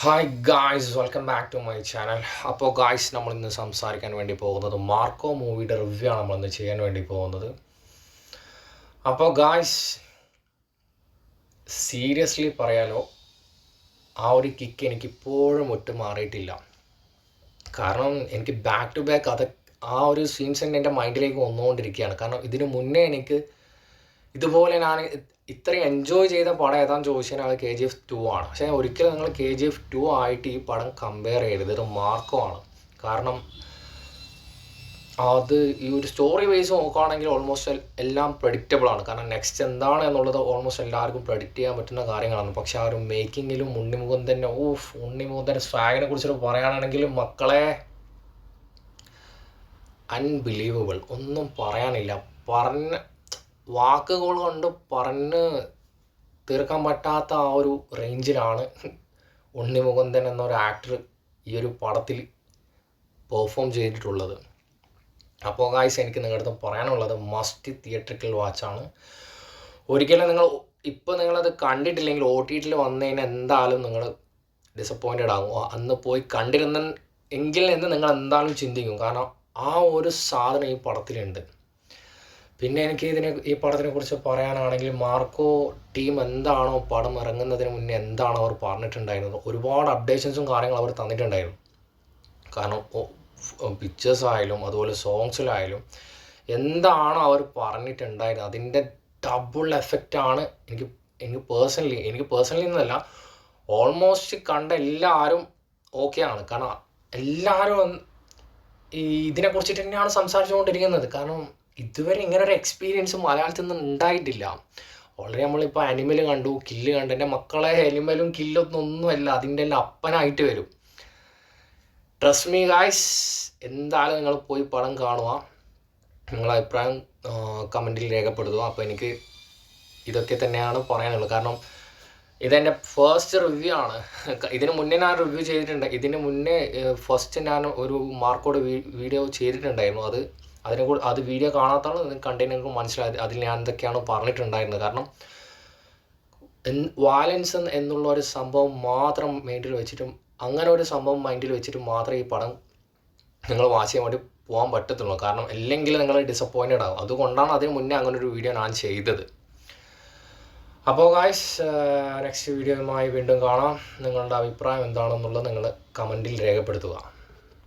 Hi guys welcome back to my channel അപ്പോൾ guys നമ്മൾ ഇന്ന് സംസാരിക്കാൻ വേണ്ടി പോകുന്നത് മാർക്കോ മൂവിയുടെ റിവ്യൂ ആണ് നമ്മളിന്ന് ചെയ്യാൻ വേണ്ടി പോകുന്നത്. അപ്പോൾ ഗായ്സ് സീരിയസ്ലി പറയാലോ ആ ഒരു കിക്ക് എനിക്കിപ്പോഴും ഒറ്റ മാറിയിട്ടില്ല കാരണം എനിക്ക് ബാക്ക് ടു ബാക്ക് അത് ആ ഒരു സീൻസ് തന്നെ എന്റെ മൈൻഡിലേക്ക് വന്നുകൊണ്ടിരിക്കുകയാണ്. കാരണം ഇതിനു മുന്നേ എനിക്ക് ഇതുപോലെ ഞാൻ ഇത്രയും എൻജോയ് ചെയ്ത പടം ഏതാന്ന് ചോദിച്ചാൽ അത് കെ ജി എഫ് ടു ആണ്. പക്ഷേ ഒരിക്കലും നിങ്ങൾ കെ ജി എഫ് ടു ആയിട്ട് ഈ പടം കമ്പയർ ചെയ്യരുത്. ഇത് മാർക്കോ ആണ് കാരണം അത് ഈ ഒരു സ്റ്റോറി വൈസ് നോക്കുകയാണെങ്കിൽ ഓൾമോസ്റ്റ് എല്ലാം പ്രഡിക്റ്റബിൾ ആണ്. കാരണം നെക്സ്റ്റ് എന്താണ് എന്നുള്ളത് ഓൾമോസ്റ്റ് എല്ലാവർക്കും പ്രഡിക്റ്റ് ചെയ്യാൻ പറ്റുന്ന കാര്യങ്ങളാണ്. പക്ഷേ ആ ഒരു മേക്കിങ്ങിലും ഉണ്ണിമുഖം തന്നെ ഊഫ് ഉണ്ണിമുഖത്തിന്റെ സ്വാഗിനെ കുറിച്ചിട്ട് പറയുകയാണെങ്കിൽ മക്കളെ അൺബിലീവബിൾ ഒന്നും പറയാനില്ല. പറഞ്ഞ വാക്കുകൾ കൊണ്ട് പറഞ്ഞ് തീർക്കാൻ പറ്റാത്ത ആ ഒരു റേഞ്ചിലാണ് ഉണ്ണി മുകുന്ദൻ എന്നൊരു ആക്ടർ ഈ ഒരു പടത്തിൽ പെർഫോം ചെയ്തിട്ടുള്ളത്. അപ്പോൾ ഗായ്സ് എനിക്ക് നിങ്ങളുടെ അടുത്ത് പറയാനുള്ളത് മസ്റ്റ് തിയേറ്ററിക്കൽ വാച്ചാണ് ഒരിക്കലും നിങ്ങൾ ഇപ്പോൾ നിങ്ങളത് കണ്ടിട്ടില്ലെങ്കിൽ ഒ ടി ടിയിൽ വന്നതിന് എന്തായാലും നിങ്ങൾ ഡിസപ്പോയിന്റഡ് ആകും അന്ന് പോയി കണ്ടിരുന്ന എങ്കിൽ എന്ന് നിങ്ങൾ എന്തായാലും ചിന്തിക്കും. കാരണം ആ ഒരു സാധനം ഈ പടത്തിലുണ്ട്. പിന്നെ എനിക്ക് ഇതിനെ ഈ പടത്തിനെ കുറിച്ച് പറയാനാണെങ്കിൽ മാർക്കോ ടീം എന്താണോ പടം ഇറങ്ങുന്നതിന് മുന്നേ എന്താണോ അവർ പറഞ്ഞിട്ടുണ്ടായിരുന്നത്. ഒരുപാട് അപ്ഡേഷൻസും കാര്യങ്ങളും അവർ തന്നിട്ടുണ്ടായിരുന്നു. കാരണം പിക്ചേഴ്സ് ആയാലും അതുപോലെ സോങ്സിലായാലും എന്താണോ അവർ പറഞ്ഞിട്ടുണ്ടായിരുന്നത്. അതിന്റെ ഡബിൾ എഫക്റ്റാണ് എനിക്ക് എനിക്ക് പേഴ്സണലി എനിക്ക് പേഴ്സണലി എന്നല്ല ഓൾമോസ്റ്റ് കണ്ട എല്ലാവരും ഓക്കെയാണ് കാരണം എല്ലാവരും ഈ ഇതിനെ കുറിച്ചിട്ട് തന്നെയാണ് സംസാരിച്ചുകൊണ്ടിരിക്കുന്നത്. കാരണം ഇതുവരെ ഇങ്ങനെ ഒരു എക്സ്പീരിയൻസ് മലയാളത്തിൽ നിന്ന് ഉണ്ടായിട്ടില്ല. ഓൾറെഡി നമ്മളിപ്പോൾ അനിമൽ കണ്ടു കില്ല് കണ്ടു. എന്റെ മക്കളെ അനിമലും കില്ലൊന്നും ഒന്നുമല്ല അതിന്റെ എല്ലാം അപ്പനായിട്ട് വരും. ട്രസ്റ്റ് മീ ഗായ്സ് എന്തായാലും നിങ്ങൾ പോയി പടം കാണുക. നിങ്ങളുടെ അഭിപ്രായം കമന്റിൽ രേഖപ്പെടുത്തുക. അപ്പോൾ എനിക്ക് ഇതൊക്കെ തന്നെയാണ് പറയാനുള്ളത്. കാരണം ഇതെന്റെ ഫസ്റ്റ് റിവ്യൂ ആണ്. ഇതിന് മുന്നേ ഞാൻ റിവ്യൂ ചെയ്തിട്ടുണ്ട്. ഇതിന് മുന്നേ ഫസ്റ്റ് ഞാൻ ഒരു മാർക്കോട് വീഡിയോ ചെയ്തിട്ടുണ്ടായിരുന്നു. അത് അതിനെ കൂടെ അത് വീഡിയോ കാണാത്താണ് നിങ്ങൾക്ക് കണ്ടതിന് നിങ്ങൾക്ക് മനസ്സിലായത് അതിൽ ഞാൻ എന്തൊക്കെയാണ് പറഞ്ഞിട്ടുണ്ടായിരുന്നത്. കാരണം വയലൻസ് എന്നുള്ള ഒരു സംഭവം മാത്രം മൈൻഡിൽ വെച്ചിട്ടും അങ്ങനെ ഒരു സംഭവം മൈൻഡിൽ വെച്ചിട്ട് മാത്രമേ ഈ പടം നിങ്ങൾ വാച്ച് ചെയ്യാൻ വേണ്ടി പോകാൻ പറ്റത്തുള്ളൂ. കാരണം അല്ലെങ്കിൽ നിങ്ങൾ ഡിസപ്പോയിന്റഡ് ആകും അതുകൊണ്ടാണ് അതിന് മുന്നേ അങ്ങനെ ഒരു വീഡിയോ ഞാൻ ചെയ്തത്. അപ്പോൾ ഗായ്സ് നെക്സ്റ്റ് വീഡിയോയുമായി വീണ്ടും കാണാം. നിങ്ങളുടെ അഭിപ്രായം എന്താണെന്നുള്ളത് നിങ്ങൾ കമന്റിൽ രേഖപ്പെടുത്തുക.